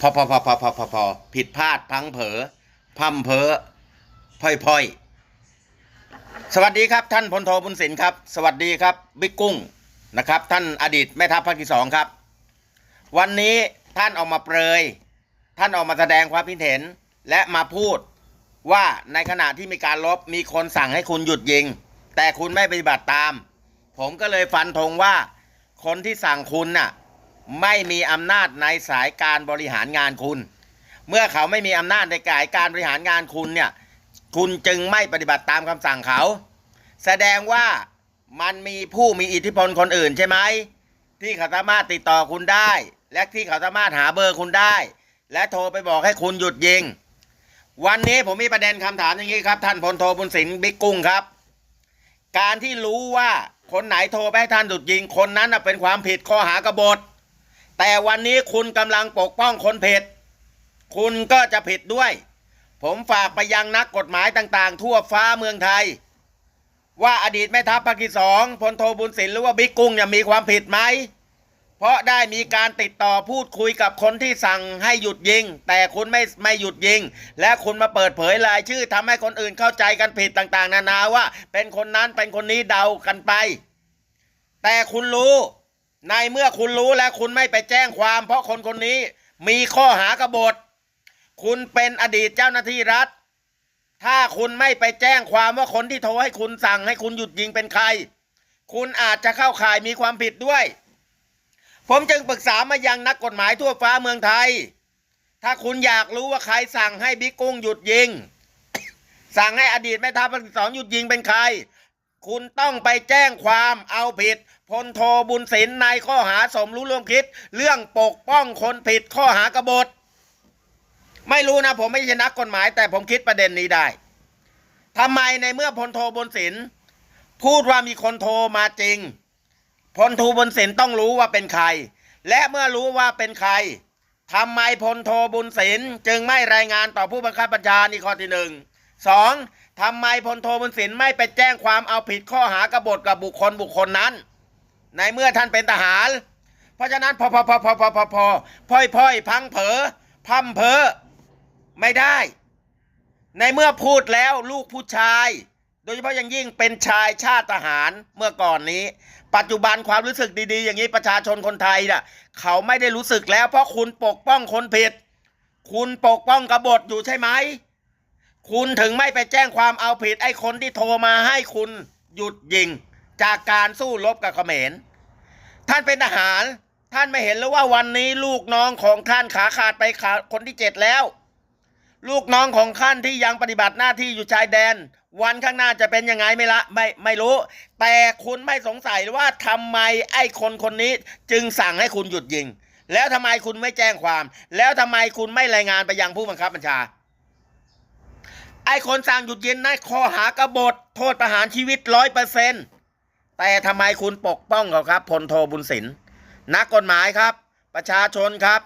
พอพอพอพอพอพอพอผิดพลาดพังเผลอพั่มเพอพ่อยพ่อยสวัสดีครับท่านพลโทบุญสินครับ สวัสดีครับบิ๊กกุ้งนะครับ ท่านอดีตแม่ทัพภาคที่สองครับ วันนี้ท่านออกมาเปรย ท่านออกมาแสดงความคิดเห็น และมาพูดว่าในขณะที่มีการลบมีคนสั่งให้คุณหยุดยิง แต่คุณไม่ปฏิบัติตาม ผมก็เลยฟันธงว่าคนที่สั่งคุณน่ะ ไม่มีอำนาจในสายการบริหารงานคุณ เมื่อเขาไม่มีอำนาจในสายการบริหารงานคุณเนี่ยคุณจึงไม่ปฏิบัติตามคำสั่งเขา แสดงว่ามันมีผู้มีอิทธิพลคนอื่นใช่ไหมที่เขาสามารถติดต่อคุณได้ และที่เขาสามารถหาเบอร์คุณได้ และโทรไปบอกให้คุณหยุดยิง วันนี้ผมมีประเด็นคำถามอย่างนี้ครับ ท่านพลโทบุญสินบิ๊กกุ้งครับ การที่รู้ว่าคนไหนโทรไปให้ท่านหยุดยิงคนนั้นเป็นความผิดข้อหากบฏ แต่วันนี้คุณกำลังปกป้องคนผิด คุณก็จะผิดด้วย ผมฝากไปยังนักกฎหมายต่างๆ ทั่วฟ้าเมืองไทย ว่าอดีตแม่ทัพภาคที่สองพลโทบุญสินหรือว่าบิ๊กกุ้งเนี่ยมีความผิดไหม เพราะได้มีการติดต่อพูดคุยกับคนที่สั่งให้หยุดยิง แต่คุณไม่ไม่หยุดยิง และคุณมาเปิดเผยรายชื่อทำให้คนอื่นเข้าใจกันผิดต่างๆ นานาว่า เป็นคนนั้นเป็นคนนี้เดากันไป แต่คุณรู้ ในเมื่อคุณรู้และคุณไม่ไปแจ้งความ เพราะคนคนนี้มีข้อหากบฏ คุณเป็นอดีตเจ้าหน้าที่รัฐ ถ้าคุณไม่ไปแจ้งความว่าคนที่โทรให้คุณสั่งให้คุณหยุดยิงเป็นใคร คุณอาจจะเข้าข่ายมีความผิดด้วย ผมจึงปรึกษามายังนักกฎหมายทั่วฟ้าเมืองไทย ถ้าคุณอยากรู้ว่าใครสั่งให้บิ๊กกุ้งหยุดยิง สั่งให้อดีตแม่ทัพภาคที่สองหยุดยิงเป็นใคร คุณต้องไปแจ้งความเอาผิดพลโทบุญศิลป์ในข้อหาสมรู้ร่วมคิด เรื่องปกป้องคนผิดข้อหากบฏ ไม่รู้นะผมไม่ใช่นักกฎหมาย แต่ผมคิดประเด็นนี้ได้ทำไมในเมื่อพลโทบุญศิลป์พูดว่ามีคนโทรมาจริง พลโทบุญศิลป์ต้องรู้ว่าเป็นใคร และเมื่อรู้ว่าเป็นใครทำไมพลโทบุญศิลป์จึงไม่รายงานต่อผู้บังคับบัญชานี่ข้อที่หนึ่ง สองทำไมพลโทบุญศิลป์ไม่ไปแจ้งความเอาผิดข้อหากบฏกับบุคคลบุคคลนั้น ในเมื่อท่านเป็นทหาร เพราะฉะนั้นพอพอพอพอพอพอพอพ่อยพ่อยพังเผอพัมเพอไม่ได้ ในเมื่อพูดแล้วลูกผู้ชาย โดยเฉพาะอย่างยิ่งเป็นชายชาติทหารเมื่อก่อนนี้ ปัจจุบันความรู้สึกดี ๆ อย่างนี้ประชาชนคนไทยน่ะเขาไม่ได้รู้สึกแล้วเพราะคุณปกป้องคนผิด คุณปกป้องกบฏอยู่ใช่ไหม คุณถึงไม่ไปแจ้งความเอาผิดไอ้คนที่โทรมาให้คุณหยุดยิง จากการสู้รบกับเขมร ท่านเป็นทหาร ท่านไม่เห็นแล้วว่าวันนี้ลูกน้องของท่านขาขาดไปขาคนที่เจ็ดแล้ว ลูกน้องของท่านที่ยังปฏิบัติหน้าที่อยู่ชายแดน วันข้างหน้าจะเป็นยังไงไม่ละไม่ไม่รู้ แต่คุณไม่สงสัยว่าทำไมไอ้คนคนนี้จึงสั่งให้คุณหยุดยิง แล้วทำไมคุณไม่แจ้งความ แล้วทำไมคุณไม่รายงานไปยังผู้บังคับบัญชา ไอ้คนสั่งหยุดยิงนั่นข้อหากบฏโทษประหารชีวิตร้อยเปอร์เซนต์แต่ทำไมคุณปกป้องเขาครับพลโทบุญสินนักกฎหมายครับ ประชาชนครับ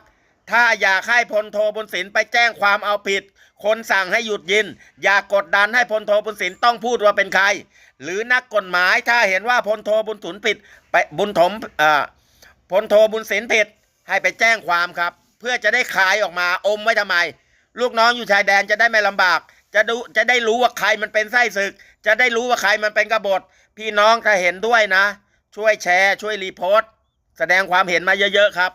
ถ้าอยากให้พลโทบุญสินไปแจ้งความเอาผิด คนสั่งให้หยุดยิงอย่ากกดดันให้พลโทบุญสินต้องพูดว่าเป็นใคร หรือนักกฎหมายถ้าเห็นว่าพลโทบุญสุนผิดไปบุญถมอ่อพลโทบุญสินผิดให้ไปแจ้งความครับ เพื่อจะได้ขายออกมาอมไว้ทำไม ลูกน้องอยู่ชายแดนจะได้ไม่ลำบาก จะดูจะได้รู้ว่าใครมันเป็นไส้ศึก จะได้รู้ว่าใครมันเป็นกบฏ พี่น้องถ้าเห็นด้วยนะ ช่วยแชร์ ช่วยรีโพสต์ แสดงความเห็นมาเยอะๆครับ